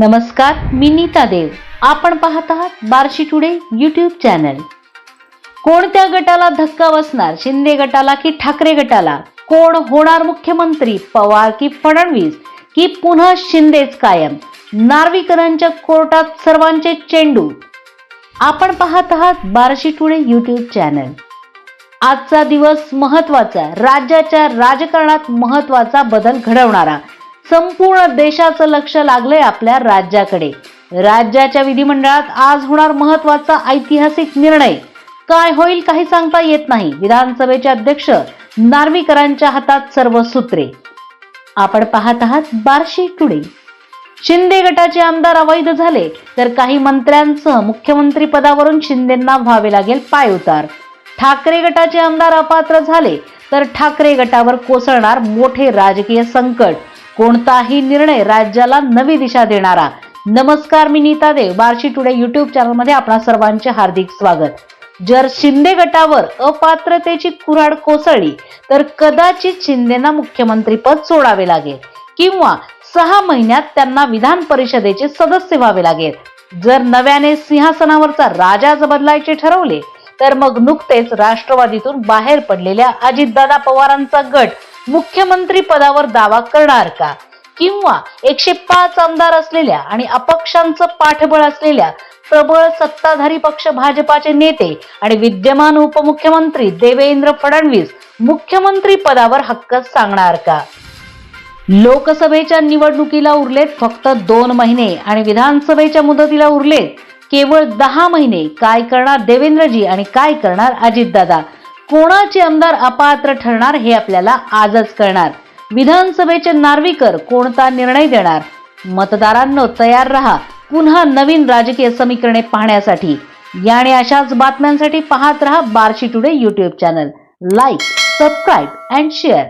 नमस्कार मी नीता देव. आपण पाहत आहात बार्शी टुडे यूट्यूब चॅनल कोणत्या गटाला धक्का बसणार? शिंदे गटाला की ठाकरे गटाला? कोण होणार मुख्यमंत्री? पवार की फडणवीस? की पुन्हा शिंदेच कायम? नार्वीकरांच्या कोर्टात सर्वांचे चेंडू. आपण पाहत आहात बार्शी टुडे यूट्यूब चॅनल आजचा दिवस महत्त्वाचा राज्याच्या राजकारणात महत्त्वाचा बदल घडवणारा. संपूर्ण देशाचं लक्ष लागलंय आपल्या राज्याकडे. राज्याच्या विधिमंडळात आज होणार महत्त्वाचा ऐतिहासिक निर्णय. काय होईल काही सांगता येत नाही. विधानसभेचे अध्यक्ष नार्वीकरांच्या हातात सर्व सूत्रे. आपण पाहत आहात बार्शी टुडे. शिंदे गटाचे आमदार अवैध झाले तर काही मंत्र्यांसह मुख्यमंत्री पदावरून शिंदेंना व्हावे लागेल पायउतार ठाकरे गटाचे आमदार अपात्र झाले तर ठाकरे गटावर कोसळणार मोठे राजकीय संकट. कोणताही निर्णय राज्याला नवी दिशा देणारा. नमस्कार मी नीता देव बार्शी टुडे युट्यूब चॅनलमध्ये आपणा सर्वांचे हार्दिक स्वागत. जर शिंदे गटावर अपात्रतेची कुऱ्हाड कोसळली तर कदाचित शिंदेना मुख्यमंत्रीपद सोडावे लागेल किंवा सहा महिन्यात त्यांना विधान परिषदेचे सदस्य व्हावे लागेल. जर नव्याने सिंहासनावरचा राजाच बदलायचे ठरवले तर मग नुकतेच राष्ट्रवादीतून बाहेर पडलेल्या अजितदादा पवारांचा गट मुख्यमंत्री पदावर दावा करणार का? किंवा एकशे पाच आमदार असलेल्या आणि अपक्षांचं पाठबळ असलेल्या प्रबळ सत्ताधारी पक्ष भाजपाचे नेते आणि विद्यमान उपमुख्यमंत्री देवेंद्र फडणवीस मुख्यमंत्री पदावर हक्क सांगणार का? लोकसभेच्या निवडणुकीला उरलेत फक्त दोन महिने आणि विधानसभेच्या मुदतीला उरलेत केवळ दहा महिने. काय करणार देवेंद्रजी आणि काय करणार अजितदादा? कोणाचे आमदार अपात्र ठरणार हे आपल्याला आजच कळणार. विधानसभेचे नार्वीकर कोणता निर्णय देणार? मतदारांनो तयार रहा. पुन्हा नवीन राजकीय समीकरणे पाहण्यासाठी. याने अशाच बातम्यांसाठी पाहत रहा Barshi today YouTube channel like subscribe and share